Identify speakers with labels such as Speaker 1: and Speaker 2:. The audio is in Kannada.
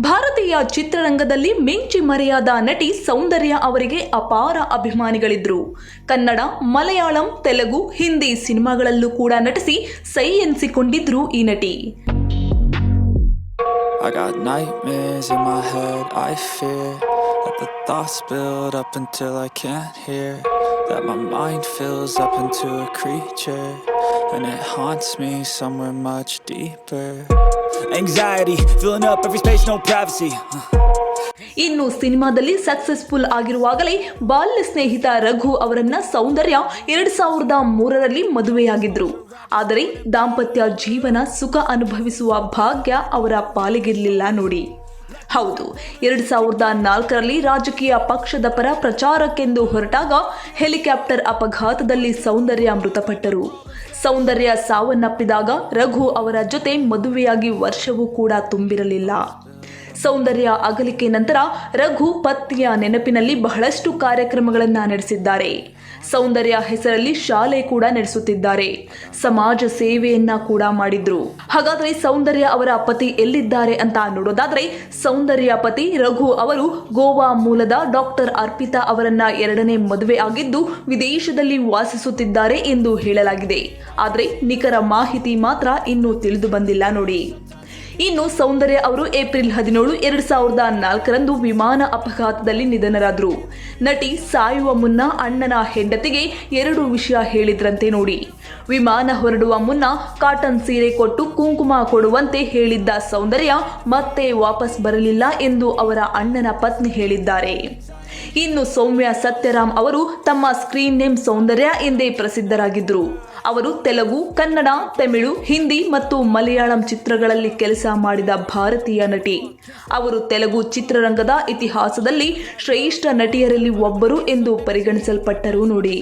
Speaker 1: ಭಾರತೀಯ ಚಿತ್ರರಂಗದಲ್ಲಿ ಮಿಂಚಿ ಮರೆಯಾದ ನಟಿ ಸೌಂದರ್ಯ ಅವರಿಗೆ ಅಪಾರ ಅಭಿಮಾನಿಗಳಿದ್ರು ಕನ್ನಡ ಮಲಯಾಳಂ ತೆಲುಗು ಹಿಂದಿ ಸಿನಿಮಾಗಳಲ್ಲೂ ಕೂಡ ನಟಿಸಿ ಸೈ ಎನಿಸಿಕೊಂಡಿದ್ರು ಈ ನಟಿ
Speaker 2: That my mind fills up into a creature And it haunts me somewhere much deeper. Anxiety, filling up every space, no privacy.
Speaker 1: ಇನ್ನು ಸಿನಿಮಾದಲ್ಲಿ ಸಕ್ಸಸ್ಫುಲ್ ಆಗಿರುವಾಗಲೇ ಬಾಲ್ಯ ಸ್ನೇಹಿತ ರಘು ಅವರನ್ನ ಸೌಂದರ್ಯ ಎರಡ್ ಸಾವಿರದ ಮೂರರಲ್ಲಿ ಮದುವೆಯಾಗಿದ್ರು. ಆದರೆ ದಾಂಪತ್ಯ ಜೀವನ ಸುಖ ಅನುಭವಿಸುವ ಭಾಗ್ಯ ಅವರ ಪಾಲಿಗಿರಲಿಲ್ಲ ನೋಡಿ. ಹೌದು, ಎರಡ್ ಸಾವಿರದ ನಾಲ್ಕರಲ್ಲಿ ರಾಜಕೀಯ ಪಕ್ಷದ ಪರ ಪ್ರಚಾರಕ್ಕೆಂದು ಹೊರಟಾಗ ಹೆಲಿಕಾಪ್ಟರ್ ಅಪಘಾತದಲ್ಲಿ ಸೌಂದರ್ಯ ಮೃತಪಟ್ಟರು. ಸೌಂದರ್ಯ ಸಾವನ್ನಪ್ಪಿದಾಗ ರಘು ಅವರ ಜೊತೆ ಮದುವೆಯಾಗಿ ವರ್ಷವೂ ಕೂಡ ತುಂಬಿರಲಿಲ್ಲ. ಸೌಂದರ್ಯ ಅಗಲಿಕೆ ನಂತರ ರಘು ಪತ್ನಿಯ ನೆನಪಿನಲ್ಲಿ ಬಹಳಷ್ಟು ಕಾರ್ಯಕ್ರಮಗಳನ್ನು ನಡೆಸಿದ್ದಾರೆ. ಸೌಂದರ್ಯ ಹೆಸರಲ್ಲಿ ಶಾಲೆ ಕೂಡ ನಡೆಸುತ್ತಿದ್ದಾರೆ. ಸಮಾಜ ಸೇವೆಯನ್ನ ಕೂಡ ಮಾಡಿದ್ರು. ಹಾಗಾದ್ರೆ ಸೌಂದರ್ಯ ಅವರ ಪತಿ ಎಲ್ಲಿದ್ದಾರೆ ಅಂತ ನೋಡೋದಾದ್ರೆ ಸೌಂದರ್ಯ ಪತಿ ರಘು ಅವರು ಗೋವಾ ಮೂಲದ ಡಾಕ್ಟರ್ ಅರ್ಪಿತಾ ಅವರನ್ನ ಎರಡನೇ ಮದುವೆ ಆಗಿದ್ದು ವಿದೇಶದಲ್ಲಿ ವಾಸಿಸುತ್ತಿದ್ದಾರೆ ಎಂದು ಹೇಳಲಾಗಿದೆ. ಆದರೆ ನಿಖರ ಮಾಹಿತಿ ಮಾತ್ರ ಇನ್ನೂ ತಿಳಿದು ಬಂದಿಲ್ಲ ನೋಡಿ. ಇನ್ನು ಸೌಂದರ್ಯ ಅವರು ಏಪ್ರಿಲ್ ಹದಿನೇಳು, ಎರಡು ಸಾವಿರದ ನಾಲ್ಕರಂದು ವಿಮಾನ ಅಪಘಾತದಲ್ಲಿ ನಿಧನರಾದರು. ನಟಿ ಸಾಯುವ ಮುನ್ನ ಅಣ್ಣನ ಹೆಂಡತಿಗೆ ಎರಡು ವಿಷಯ ಹೇಳಿದ್ರಂತೆ ನೋಡಿ. ವಿಮಾನ ಹೊರಡುವ ಮುನ್ನ ಕಾಟನ್ ಸೀರೆ ಕೊಟ್ಟು ಕುಂಕುಮ ಕೊಡುವಂತೆ ಹೇಳಿದ್ದ ಸೌಂದರ್ಯ ಮತ್ತೆ ವಾಪಸ್ ಬರಲಿಲ್ಲ ಎಂದು ಅವರ ಅಣ್ಣನ ಪತ್ನಿ ಹೇಳಿದ್ದಾರೆ. ಇನ್ನು ಸೌಮ್ಯ ಸತ್ಯರಾಮ್ ಅವರು ತಮ್ಮ ಸ್ಕ್ರೀನ್ ನೇಮ್ ಸೌಂದರ್ಯ ಎಂದೇ ಪ್ರಸಿದ್ಧರಾಗಿದ್ದರು. ಅವರು ತೆಲುಗು, ಕನ್ನಡ, ತಮಿಳು, ಹಿಂದಿ ಮತ್ತು ಮಲಯಾಳಂ ಚಿತ್ರಗಳಲ್ಲಿ ಕೆಲಸ ಮಾಡಿದ ಭಾರತೀಯ ನಟಿ. ಅವರು ತೆಲುಗು ಚಿತ್ರರಂಗದ ಇತಿಹಾಸದಲ್ಲಿ ಶ್ರೇಷ್ಠ ನಟಿಯರಲ್ಲಿ ಒಬ್ಬರು ಎಂದು ಪರಿಗಣಿಸಲ್ಪಟ್ಟರು ನೋಡಿ.